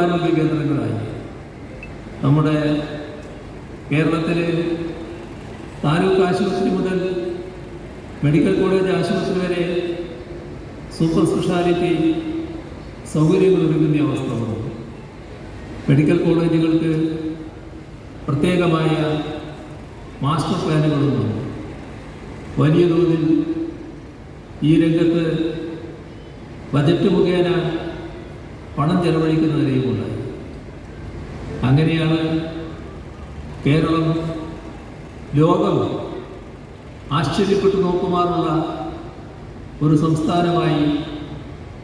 ആരോഗ്യ കേന്ദ്രങ്ങളായി. നമ്മുടെ കേരളത്തിലെ താലൂക്ക് ആശുപത്രി മുതൽ മെഡിക്കൽ കോളേജ് ആശുപത്രി വരെ സൂപ്പർ സ്പെഷ്യാലിറ്റി സൗകര്യങ്ങൾ ഒരുങ്ങുന്ന അവസ്ഥ വന്നു. മെഡിക്കൽ കോളേജുകൾക്ക് പ്രത്യേകമായ മാസ്റ്റർ പ്ലാനുകളും വന്നു. വലിയ തോതിൽ ഈ രംഗത്ത് ബജറ്റ് മുഖേന പണം ചെലവഴിക്കുന്ന നിലയുമുണ്ടായി അങ്ങനെയാണ് കേരളം ലോകം ആശ്ചര്യപ്പെട്ടു നോക്കുമാറുള്ള ഒരു സംസ്ഥാനമായി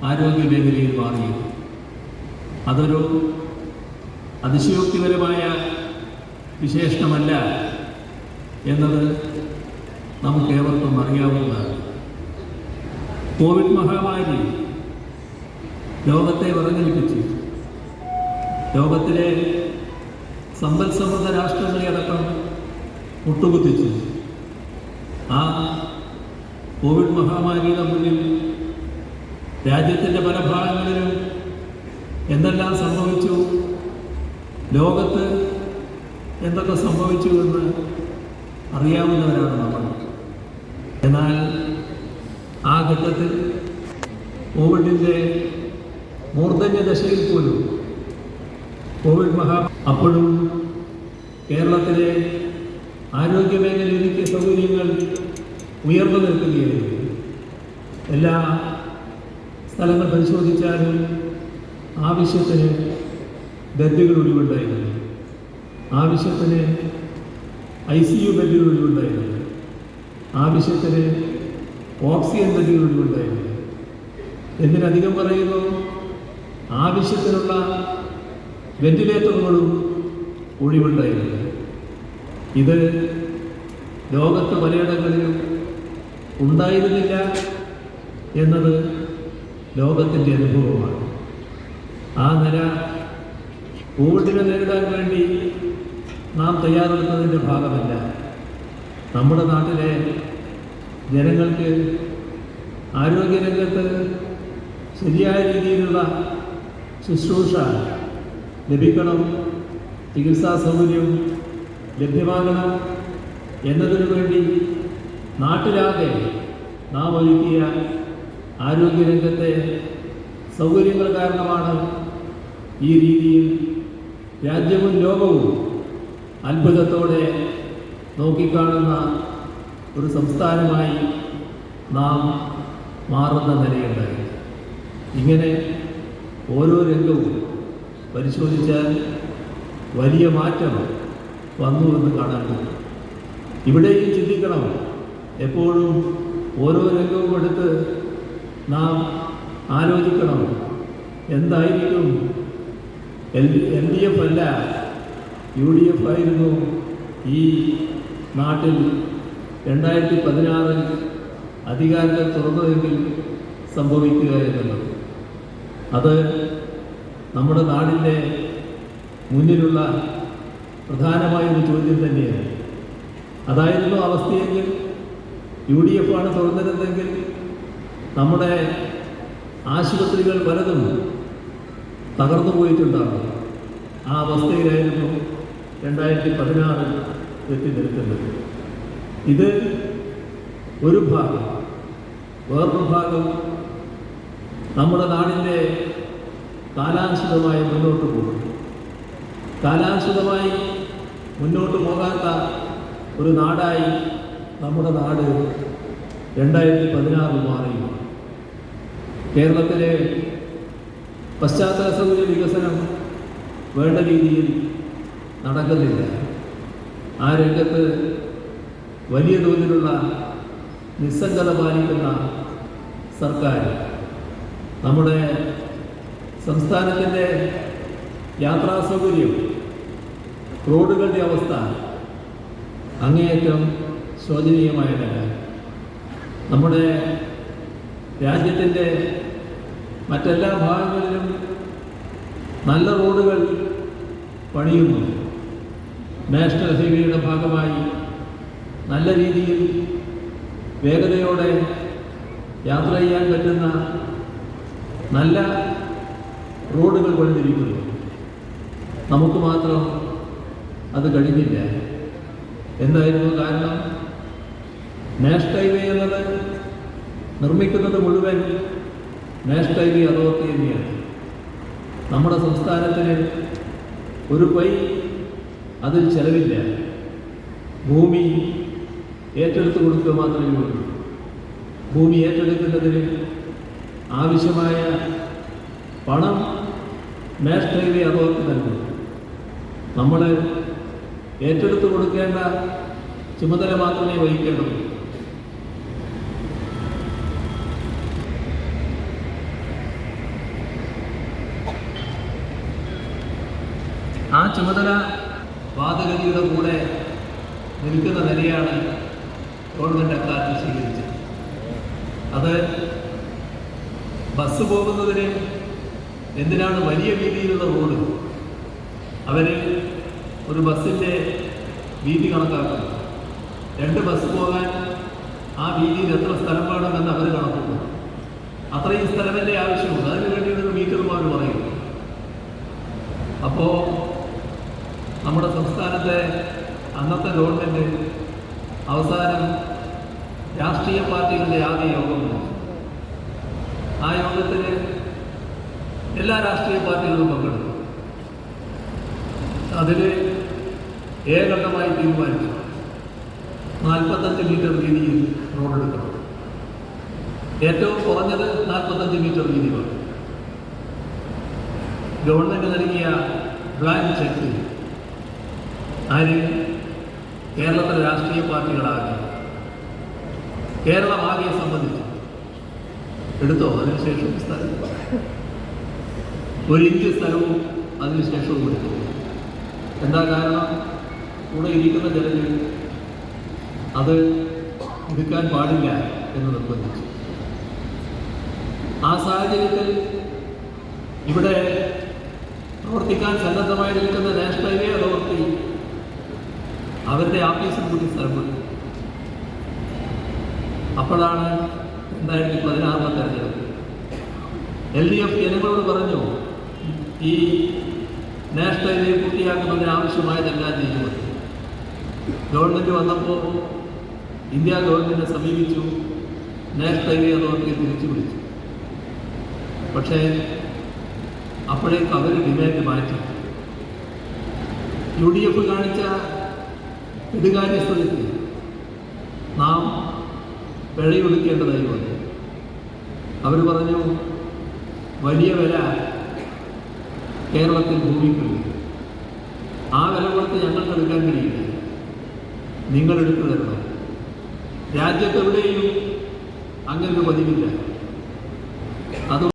ആരോഗ്യ മേഖലയിൽ മാറിയത്. അതൊരു അതിശയോക്തിപരമായ വിശേഷണമല്ല എന്നത് നമുക്ക് ഏവർക്കും അറിയാവുന്നതാണ്. കോവിഡ് മഹാമാരി ലോകത്തെ വിറങ്ങലിപ്പിച്ചു ലോകത്തിലെ സമ്പൽ സമൃദ്ധ രാഷ്ട്രങ്ങളെ അടക്കം മുട്ടുകുത്തിച്ചു ആ കോവിഡ് മഹാമാരിയുടെ മുന്നിൽ രാജ്യത്തിന്റെ പല ഭാഗങ്ങളിലും എന്തെല്ലാം സംഭവിച്ചു ലോകത്ത് എന്തൊക്കെ സംഭവിച്ചു എന്ന് അറിയാവുന്നവരാണ് നമ്മൾ. എന്നാൽ ആ ഘട്ടത്തിൽ കോവിഡിന്റെ മൂർധന്യ ദശയിൽ പോലും കോവിഡ് മഹാ അപ്പോഴും കേരളത്തിലെ ആരോഗ്യ മേഖലയിലേക്ക് സൗകര്യങ്ങൾ ഉയർന്നു നിൽക്കുകയായിരുന്നു. എല്ലാ സ്ഥലങ്ങൾ പരിശോധിച്ചാലും ആവശ്യത്തിന് ബെഡുകൾ ഒഴിവുണ്ടായിരുന്നു ആവശ്യത്തിന് ഐ സി യു ബെഡുകൾ ഒഴിവുണ്ടായിരുന്നു ആവശ്യത്തിന് ഓക്സിജൻ ബെഡുകൾ ഒഴിവുണ്ടായിരുന്നു എന്തിനധികം പറയുന്നു? ആവശ്യത്തിനുള്ള വെന്റിലേറ്ററുകളും ഒഴിവുണ്ടായിരുന്നു ഇത് ലോകത്ത് പലയിടങ്ങളിലും ഉണ്ടായിരുന്നില്ല എന്നത് ലോകത്തിന്റെ അനുഭവമാണ്. ആ നില കോവിഡിനെ നേരിടാൻ വേണ്ടി നാം തയ്യാറെടുത്തതിന്റെ ഭാഗമല്ല. നമ്മുടെ നാട്ടിലെ ജനങ്ങൾക്ക് ആരോഗ്യരംഗത്ത് ശരിയായ രീതിയിലുള്ള ശുശ്രൂഷ ലഭിക്കണം ചികിത്സാ സൗകര്യം ലഭ്യമാകണം എന്നതിനു വേണ്ടി നാട്ടിലാകെ നാം ഒരുക്കിയ ആരോഗ്യരംഗത്തെ സൗകര്യങ്ങൾ കാരണമാണ് ഈ രീതിയിൽ രാജ്യവും ലോകവും അത്ഭുതത്തോടെ നോക്കിക്കാണുന്ന ഒരു സംസ്ഥാനമായി നാം മാറുന്ന നിലയുണ്ടായി. ഇങ്ങനെ ഓരോ രംഗവും പരിശോധിച്ചാൽ വലിയ മാറ്റം വന്നു എന്ന് കാണാൻ പറ്റും ഇവിടെയും ചിന്തിക്കണം. എപ്പോഴും ഓരോ രംഗവും എടുത്ത് നാം ആലോചിക്കണം. എന്തായിരിക്കും? എൽ എൽ ഡി എഫ് അല്ല യു ഡി എഫ് ആയിരുന്നു ഈ നാട്ടിൽ രണ്ടായിരത്തി പതിനാറിൽ അധികാരത്തിൽ തുറന്നതെങ്കിൽ സംഭവിക്കുക എന്നുള്ളത്. അത് നമ്മുടെ നാടിന്റെ മുന്നിലുള്ള പ്രധാനമായ ഒരു ചോദ്യം തന്നെയാണ്. അതായിരുന്നു അവസ്ഥയെങ്കിൽ യു ഡി എഫ് ആണ് തുറന്നിരുന്നെങ്കിൽ നമ്മുടെ ആശുപത്രികൾ പലതും തകർന്നു പോയിട്ടുണ്ടാകും. ആ അവസ്ഥയിലായിരുന്നു രണ്ടായിരത്തി പതിനാറിൽ എത്തി നിൽക്കുന്നത് ഇത് ഒരു ഭാഗം വേറൊരു ഭാഗം നമ്മുടെ നാടിന്റെ കാലാനുസൃതമായി മുന്നോട്ട് പോകും കാലാനുസൃതമായി മുന്നോട്ട് പോകാത്ത ഒരു നാടായി നമ്മുടെ നാട് രണ്ടായിരത്തി പതിനാറിൽ മാറി കേരളത്തിലെ പശ്ചാത്തല സൗകര്യ വികസനം വേണ്ട രീതിയിൽ നടക്കുന്നില്ല. ആ രംഗത്ത് വലിയ തോതിലുള്ള നിസ്സംഗത പാലിക്കുന്ന സർക്കാർ നമ്മുടെ സംസ്ഥാനത്തിന്റെ യാത്രാ സൗകര്യം റോഡുകളുടെ അവസ്ഥ അങ്ങേയറ്റം ശോചനീയമായതല്ല നമ്മുടെ രാജ്യത്തിന്റെ മറ്റെല്ലാ ഭാഗങ്ങളിലും നല്ല റോഡുകൾ പണിയുന്നു. നാഷണൽ ഹൈവേയുടെ ഭാഗമായി നല്ല രീതിയിൽ വേഗതയോടെ യാത്ര ചെയ്യാൻ പറ്റുന്ന നല്ല റോഡുകൾ കൊണ്ടിരിക്കുന്നു നമുക്ക് മാത്രം അത് കഴിഞ്ഞില്ല. എന്തായിരുന്നു കാരണം? നാഷണൽ ഹൈവേ എന്നത് നിർമ്മിക്കുന്നത് മുഴുവൻ നാഷണൽ ഹൈവേ അതോറിറ്റി തന്നെയാണ്. നമ്മുടെ സംസ്ഥാനത്തിന് ഒരു പൈ അതിൽ ചെലവില്ല. ഭൂമി ഏറ്റെടുത്ത് കൊടുക്കുക മാത്രമേ ഉള്ളൂ. ഭൂമി ഏറ്റെടുക്കുന്നതിന് ആവശ്യമായ പണം നാഷണൽ ഹൈവേ അതോറിറ്റി നൽകും നമ്മൾ ഏറ്റെടുത്ത് കൊടുക്കേണ്ട ചുമതല മാത്രമേ വഹിക്കേണ്ടത് ആ ചുമതല വാദഗതിയുടെ കൂടെ നിൽക്കുന്ന നിലയാണ് ഗവൺമെന്റ് അക്കാലത്ത് സ്വീകരിച്ചത്. അത് ബസ് പോകുന്നതിന് എന്തിനാണ് വലിയ വീതിയിലുള്ള റോഡ്? അവർ ഒരു ബസ്സിന്റെ വീതി കണക്കാക്കും രണ്ട് ബസ് പോകാൻ ആ വീതിയിൽ എത്ര സ്ഥലം വേണമെന്ന് അവർ കണക്കുന്നു അത്രയും സ്ഥലമല്ലേ ആവശ്യമുണ്ട് അതിന് വേണ്ടിയിട്ട് മീറ്റർമാർ പറയും അപ്പോൾ നമ്മുടെ സംസ്ഥാനത്തെ അന്നത്തെ ഗവൺമെന്റ് അവസാനം രാഷ്ട്രീയ പാർട്ടികളുടെ ആദ്യ യോഗം. ആ യോഗത്തിൽ എല്ലാ രാഷ്ട്രീയ പാർട്ടികളും പങ്കെടുത്തു. അതിൽ ഏകണ്ഠമായി തീരുമാനിച്ചു. നാൽപ്പത്തഞ്ച് മീറ്റർ വീതിയിൽ റോഡ് എടുക്കണം ഏറ്റവും കുറഞ്ഞത് നാൽപ്പത്തഞ്ച് മീറ്റർ വീതി വേണം ഗവൺമെന്റ് നൽകിയ ബ്ലാങ്ക് ചെക്ക് ആര്? കേരളത്തിലെ രാഷ്ട്രീയ പാർട്ടികളാകെ. കേരളമാകെ സംബന്ധിച്ചു എടുത്തോ? അതിനുശേഷം സ്ഥലം. ഒരു ഇഞ്ച് സ്ഥലവും അതിനുശേഷവും എടുത്തു എന്താ കാരണം? കൂടെ ഇരിക്കുന്ന ജനങ്ങൾ അത് എടുക്കാൻ പാടില്ല എന്ന് നിർബന്ധിച്ചു. ആ സാഹചര്യത്തിൽ ഇവിടെ പ്രവർത്തിക്കാൻ സന്നദ്ധമായി നിൽക്കുന്ന നാഷണൽ ഹൈവേ അതോറിറ്റി അവരുടെ ആഫീസിൽ കൂടി സ്ഥലം കൊടുത്തു. അപ്പോഴാണ് രണ്ടായിരത്തി പതിനാറിലെ തെരഞ്ഞെടുപ്പ്. എൽ ഡി എഫ് ജനങ്ങളോട് പറഞ്ഞു ഈ നാഷണൽ ഹൈവേ പൂർത്തിയാക്കുന്നതിന് ആവശ്യമായതെല്ലാം ചെയ്യുമെന്ന് ഗവൺമെന്റ് വന്നപ്പോൾ ഇന്ത്യ ഗവൺമെന്റിനെ സമീപിച്ചു നാഷണൽ ഹൈവേ അതോറിറ്റിയെ തിരിച്ചു വിളിച്ചു പക്ഷേ അപ്പോഴേക്ക് അവർ ഡിമാൻഡ് മാറ്റി. യു ഡി എഫ് കാണിച്ച ഇടുകാര്യസ്ഥതയ്ക്ക് നാം പിഴയൊടുക്കേണ്ടതായി വന്നു. അവർ പറഞ്ഞു വലിയ വില കേരളത്തിൽ ഭൂമിക്കുണ്ട്. ആ വില കൊടുത്ത് ഞങ്ങൾക്ക് എടുക്കാൻ കഴിയില്ല. നിങ്ങൾ എടുത്തു തരണം. രാജ്യത്തെവിടെയും അങ്ങനെ പതിവില്ല.